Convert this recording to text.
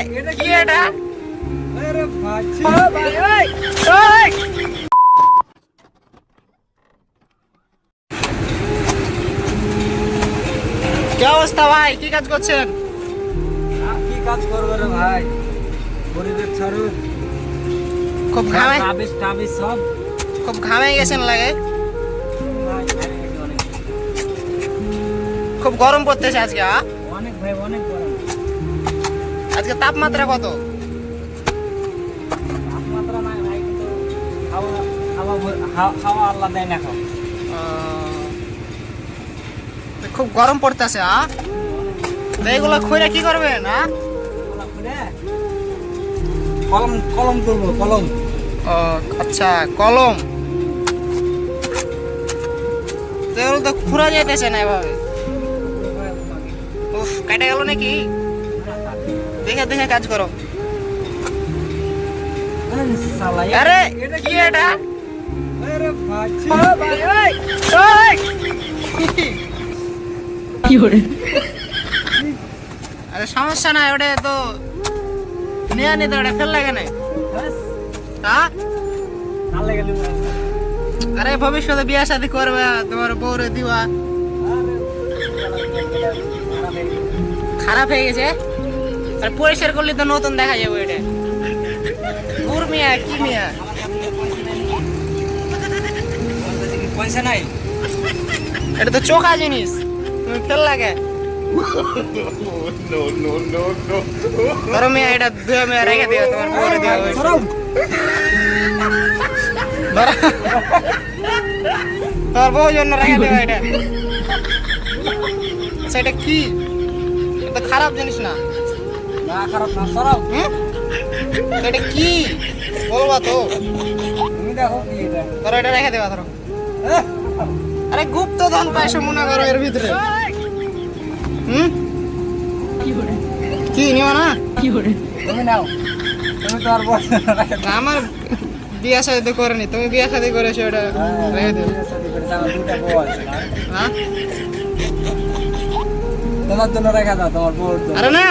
কি এটা? আরে ভাই ওই! কি অবস্থা ভাই কি কাজ করছেন কি কাজ করবে রে ভাই পরিবেশ ছাড়ুন খুব ঘামে টাবিস টাবিস সব খুব ঘামে গেছেন লাগে খুব গরম পড়তেছে আজকে অনেক ভাই অনেক আজকে তাপমাত্রা কত? তাপমাত্রা নাই ভাই কিন্তু খা- খাওয়া আল্লাহ দেয় না খুব গরম পড়তেছে আ? তো এগুলো খইরা কি করবেন আ? কলম কলম করব কলম। ও আচ্ছা কলম। তো এগুলো তো খুঁড়া যাইতেছে না এভাবে। উফ কেটে গেল নাকি? দেখে দেখে কাজ করো। আরে কি এটা? আরে সমস্যা নাই ওটা তো নিয়ে নিতে ওটা ফেল লাগে না। আরে ভবিষ্যতে বিয়া শাদি করবে তোমার বউরে দিবা। খারাপ হয়ে গেছে। আর পরিষ্কার করলে তো নতুন দেখা যাবে এটা দূর মিয়া, কি মিয়া? পয়সা নাই। এটা তো চোখা জিনিস। তুমি ফেল লাগে। আচ্ছা খারাপ জিনিস না। এটা কি? বলবা তো। তুমি দেখো কি এটা। ধরো এটা রেখে দেবা ধরো। আরে গুপ্ত ধন পাইছো মনে করো এর ভিতরে। হুম? কি নিও না? তুমি নাও। তুমি তো আর আমার বিয়া শাদি করেনি। তুমি বিয়া শাদি করেছ এটা রেখে দেবে। আমার দুটা বউ আছে হ্যাঁ? তোমার জন্য রেখা দাও তোমার বউর আরে না।